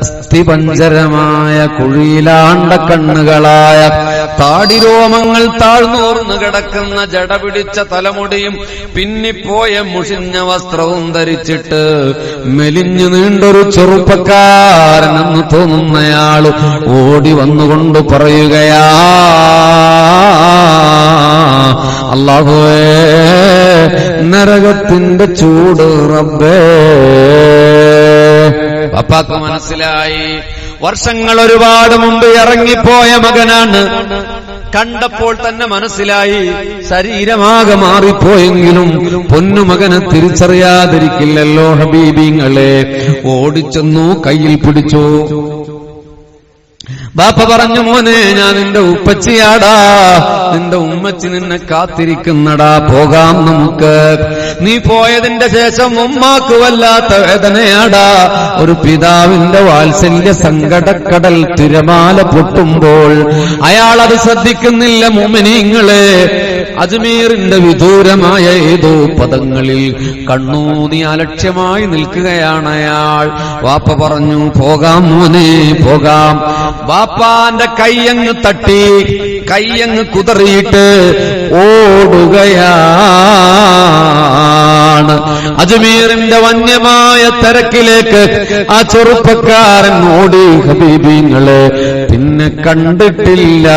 അസ്ഥിപഞ്ചരമായ കുഴിയിലാണ്ട കണ്ണുകളായ താടിരോമങ്ങൾ താഴ്ന്നോർന്നു കിടക്കുന്ന ജട പിടിച്ച തലമുടിയും പിന്നിപ്പോയ മുഷിഞ്ഞ വസ്ത്രവും ധരിച്ചിട്ട് മെലിഞ്ഞു നീണ്ടൊരു ചെറുപ്പക്കാരനെന്ന് തോന്നുന്നയാൾ ഓടി വന്നുകൊണ്ട് പറയുകയാ അള്ളാഹുവേ നരകത്തിന്റെ ചൂട് റബ്ബേ പപ്പാക്ക് മനസ്സിലായി. വർഷങ്ങൾ ഒരുപാട് മുമ്പ് ഇറങ്ങിപ്പോയ മകനാണ്. കണ്ടപ്പോൾ തന്നെ മനസ്സിലായി. ശരീരമാകെ മാറിപ്പോയെങ്കിലും പൊന്നുമകനെ തിരിച്ചറിയാതിരിക്കില്ലല്ലോ ഹബീബിങ്ങളെ. ഓടിച്ചെന്നു കയ്യിൽ പിടിച്ചു. ബാപ്പ പറഞ്ഞു മോനെ ഞാൻ നിന്റെ ഉപ്പച്ചിയാടാ. നിന്റെ ഉമ്മച്ചി നിന്നെ കാത്തിരിക്കുന്നടാ. പോകാം നമുക്ക്. നീ പോയതിന്റെ ശേഷം ഉമ്മാക്ക് വല്ലാത്ത വേദനയാടാ. ഒരു പിതാവിന്റെ വാത്സല്യ സങ്കടക്കടൽ തിരമാല പൊട്ടുമ്പോൾ അയാൾ ശ്രദ്ധിക്കുന്നില്ല മുമിനിങ്ങളെ. അജ്മീറിന്റെ വിദൂരമായ ഏതോ പദങ്ങളിൽ കണ്ണൂന്നി അലക്ഷ്യമായി നിൽക്കുകയാണ് അയാൾ. വാപ്പ പറഞ്ഞു പോകാം മോനെ പോകാം. വാപ്പാന്റെ കയ്യങ്ങ് തട്ടി കയ്യങ്ങ് കുതറിയിട്ട് ഓടുകയാണ്. അജ്മീറിന്റെ വന്യമായ തിരക്കിലേക്ക് ആ ചെറുപ്പക്കാരൻ ഓടി ഹബീബിങ്ങളെ പിന്നെ കണ്ടിട്ടില്ല.